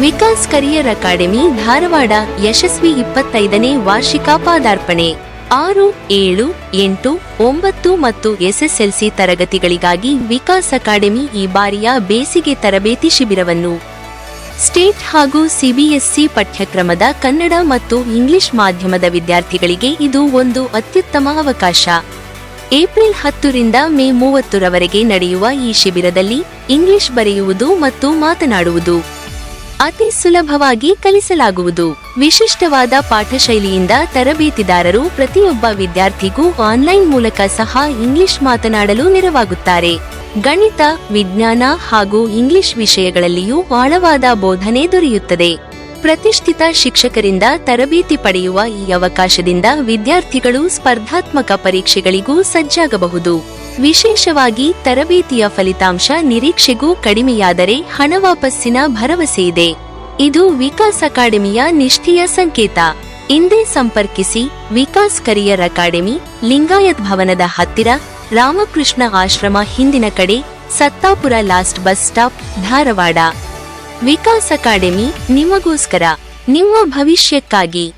Vikas career academy, Dharwad, ಯಶಸ್ವಿ ಇಪ್ಪತ್ತೈದನೇ ವಾರ್ಷಿಕ ಪಾದಾರ್ಪಣೆ. ಆರು, ಏಳು, ಎಂಟು, ಒಂಬತ್ತು ಮತ್ತು ಎಸ್ಎಸ್ಎಲ್ಸಿ ತರಗತಿಗಳಿಗಾಗಿ ವಿಕಾಸ್ ಅಕಾಡೆಮಿ ಈ ಬಾರಿಯ ಬೇಸಿಗೆ ತರಬೇತಿ ಶಿಬಿರವನ್ನು. ಸ್ಟೇಟ್ ಹಾಗೂ ಸಿಬಿಎಸ್ಇ ಪಠ್ಯಕ್ರಮದ ಕನ್ನಡ ಮತ್ತು ಇಂಗ್ಲಿಷ್ ಮಾಧ್ಯಮದ ವಿದ್ಯಾರ್ಥಿಗಳಿಗೆ ಇದು ಒಂದು ಅತ್ಯುತ್ತಮ ಅವಕಾಶ. ಏಪ್ರಿಲ್ ಹತ್ತರಿಂದ ಮೇ ಮೂವತ್ತರವರೆಗೆ ನಡೆಯುವ ಈ ಶಿಬಿರದಲ್ಲಿ ಇಂಗ್ಲಿಷ್ ಬರೆಯುವುದು ಮತ್ತು ಮಾತನಾಡುವುದು. ಅತಿ ಸುಲಭವಾಗಿ ಕಲಿಸಲಾಗುವುದು. ವಿಶಿಷ್ಟವಾದ ಪಾಠಶೈಲಿಯಿಂದ ತರಬೇತಿದಾರರು ಪ್ರತಿಯೊಬ್ಬ ವಿದ್ಯಾರ್ಥಿಗೂ ಆನ್ಲೈನ್ ಮೂಲಕ ಸಹ ಇಂಗ್ಲಿಷ್ ಮಾತನಾಡಲು ನೆರವಾಗುತ್ತಾರೆ. ಗಣಿತ, ವಿಜ್ಞಾನ ಹಾಗೂ ಇಂಗ್ಲಿಷ್ ವಿಷಯಗಳಲ್ಲಿಯೂ ಆಳವಾದ ಬೋಧನೆ ದೊರೆಯುತ್ತದೆ. ಪ್ರತಿಷ್ಠಿತ ಶಿಕ್ಷಕರಿಂದ ತರಬೇತಿ ಪಡೆಯುವ ಈ ಅವಕಾಶದಿಂದ ವಿದ್ಯಾರ್ಥಿಗಳು ಸ್ಪರ್ಧಾತ್ಮಕ ಪರೀಕ್ಷೆಗಳಿಗೂ ಸಜ್ಜಾಗಬಹುದು. ವಿಶೇಷವಾಗಿ ತರಬೇತಿಯ ಫಲಿತಾಂಶ ನಿರೀಕ್ಷೆಗೂ ಕಡಿಮೆಯಾದರೆ ಹಣ ವಾಪಸ್ಸಿನ ಇದೆ. ಇದು ವಿಕಾಸ್ ಅಕಾಡೆಮಿಯ ನಿಷ್ಠೆಯ ಸಂಕೇತ. ಇಂದೇ ಸಂಪರ್ಕಿಸಿ ವಿಕಾಸ್ ಕರಿಯರ್ ಅಕಾಡೆಮಿ, ಲಿಂಗಾಯತ್ ಭವನದ ಹತ್ತಿರ, ರಾಮಕೃಷ್ಣ ಆಶ್ರಮ ಹಿಂದಿನ ಕಡೆ, Sattapur last bus stop, Dharwad. Vikas academy ನಿಮಗೋಸ್ಕರ ನಿಮ್ಮ ಭವಿಷ್ಯಕ್ಕಾಗಿ.